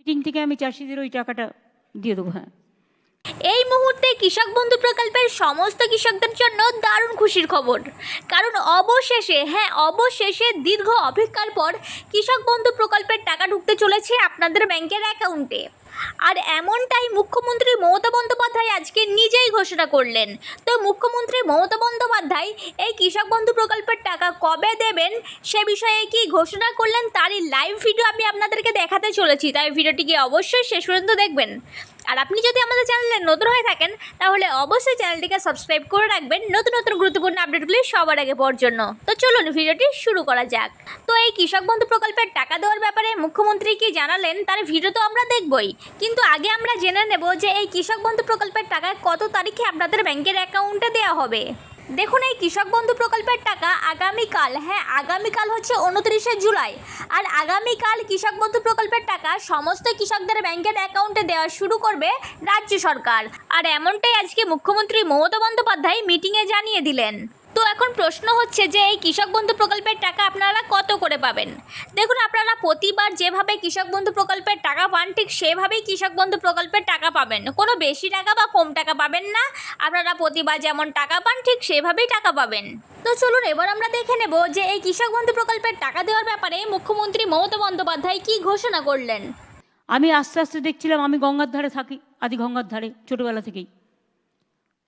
Meeting থেকে আমি চাষিদের ওই টাকাটা দিয়ে দেবো হ্যাঁ। এই মুহূর্তে কৃষক বন্ধু প্রকল্পের সমস্ত কৃষকদের জন্য দারুণ খুশির খবর। কারণ অবশেষে হ্যাঁ অবশেষে দীর্ঘ অপেক্ষার পর কৃষক বন্ধু প্রকল্পের টাকা ঢুকতে চলেছে আপনাদের ব্যাংকের অ্যাকাউন্টে। আর এমনটাই মুখ্যমন্ত্রী মমতা আজকে নিজেই ঘোষণা করলেন। তো মুখ্যমন্ত্রী মমতা বন্দ্যোপাধ্যায়, এই কৃষক বন্ধু প্রকল্পের টাকা কবে দেবেন সে বিষয়ে কি ঘোষণা করলেন, তারই লাইভ ভিডিও আমি আপনাদেরকে দেখাতে চলেছি। তাই ভিডিওটিকে অবশ্যই শেষ পর্যন্ত দেখবেন। আর আপনি যদি আমাদের চ্যানেলে নতুন হয়ে থাকেন, তাহলে অবশ্যই চ্যানেলটিকে সাবস্ক্রাইব করে রাখবেন নতুন নতুন গুরুত্বপূর্ণ আপডেটগুলি সবার আগে পাওয়ার জন্য। তো চলুন ভিডিওটি শুরু করা যাক। তো এই কৃষক বন্ধু প্রকল্পের টাকা দেওয়ার ব্যাপারে মুখ্যমন্ত্রী কি জানালেন, তার ভিডিও তো আমরা দেখবই। কিন্তু আগে আমরা জেনে নেব যে এই কৃষক বন্ধু প্রকল্পের টাকা কত তারিখে আপনাদের ব্যাংকের অ্যাকাউন্টে দেওয়া হবে। দেখুন এই কৃষক বন্ধু প্রকল্পের টাকা আগামীকাল হ্যাঁ আগামীকাল হচ্ছে উনত্রিশে জুলাই। আর আগামীকাল কৃষক বন্ধু প্রকল্পের টাকা সমস্ত কৃষকদের ব্যাংকের অ্যাকাউন্টে দেওয়া শুরু করবে রাজ্য সরকার। আর এমনটাই আজকে মুখ্যমন্ত্রী মমতা বন্দ্যোপাধ্যায় মিটিংয়ে জানিয়ে দিলেন। তো এখন প্রশ্ন হচ্ছে যে এই কৃষক বন্ধু প্রকল্পের টাকা আপনারা কত করে পাবেন? দেখুন, আপনারা প্রতিবার যেভাবে কৃষক বন্ধু প্রকল্পের টাকা পান, ঠিক সেভাবেই কৃষক বন্ধু প্রকল্পের টাকা পাবেন। কোনো বেশি টাকা বা কম টাকা পাবেন না। আপনারা প্রতিবার যেমন টাকা পান, ঠিক সেভাবেই টাকা পাবেন। তো চলুন, এবার আমরা দেখে নেব যে এই কৃষক বন্ধু প্রকল্পের টাকা দেওয়ার ব্যাপারে মুখ্যমন্ত্রী মমতা বন্দ্যোপাধ্যায় কী ঘোষণা করলেন। আমি আস্তে আস্তে দেখছিলাম, আমি গঙ্গার ধারে থাকি, আদি গঙ্গার ধারে, ছোটোবেলা থেকেই।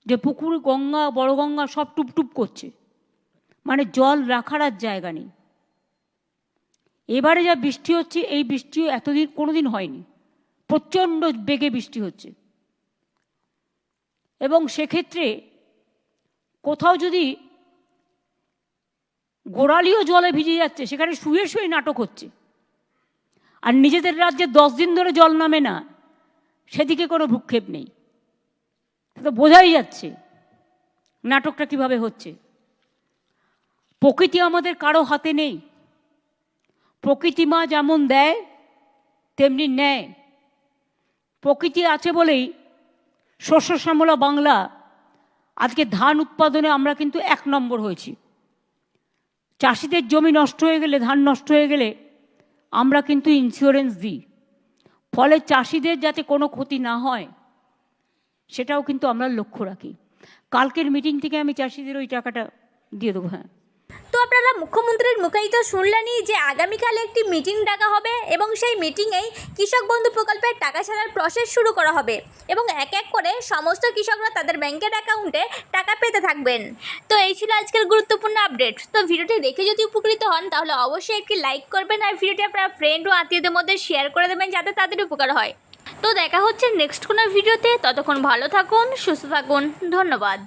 যে পুকুর, গঙ্গা, বড় গঙ্গা সব টুপটুপ করছে। মানে জল রাখার আর জায়গা নেই। এবারে যা বৃষ্টি হচ্ছে, এই বৃষ্টিও এতদিন, কোনোদিন হয়নি। প্রচণ্ড বেগে বৃষ্টি হচ্ছে। এবং সেক্ষেত্রে কোথাও যদি গোড়ালিও জলে ভিজে যাচ্ছে, সেখানে শুয়ে শুয়ে নাটক হচ্ছে। আর নিজেদের রাজ্যে দশ দিন ধরে জল নামে না, সেদিকে কোনো ভূক্ষেপ নেই। তো বোঝাই যাচ্ছে নাটকটা কীভাবে হচ্ছে। প্রকৃতি আমাদের কারও হাতে নেই। প্রকৃতি মা যেমন দেয়, তেমনি নেয়। প্রকৃতি আছে বলেই শস্য শ্যামলা বাংলা আজকে ধান উৎপাদনে আমরা কিন্তু এক নম্বর হয়েছি। চাষিদের জমি নষ্ট হয়ে গেলে, ধান নষ্ট হয়ে গেলে আমরা কিন্তু ইন্স্যুরেন্স দিই। ফলে চাষিদের যাতে কোনো ক্ষতি না হয় সেটাও কিন্তু আমরা লক্ষ্য রাখি। কালকের মিটিং থেকে আমি চাষিদের ওই টাকাটা দিয়ে দেবো হ্যাঁ। তো আপনারা মুখ্যমন্ত্রীর মুখেই তো শুনলেনই যে আগামীকাল একটি মিটিং ডাকা হবে এবং সেই মিটিংয়েই কৃষক বন্ধু প্রকল্পের টাকা ছাড়ার প্রসেস শুরু করা হবে এবং এক এক করে সমস্ত কৃষকরা তাদের ব্যাংকের অ্যাকাউন্টে টাকা পেতে থাকবেন। তো এই ছিল আজকের গুরুত্বপূর্ণ আপডেট তো ভিডিওটি দেখে যদি উপকৃত হন, তাহলে অবশ্যই একটি লাইক করবেন আর ভিডিওটি আপনার ফ্রেন্ড ও আত্মীয়দের মধ্যে শেয়ার করে দেবেন যাতে তাদের উপকার হয়। তো দেখা হচ্ছে নেক্সট কোনো ভিডিওতে। ততক্ষণ ভালো থাকুন সুস্থ থাকুন ধন্যবাদ।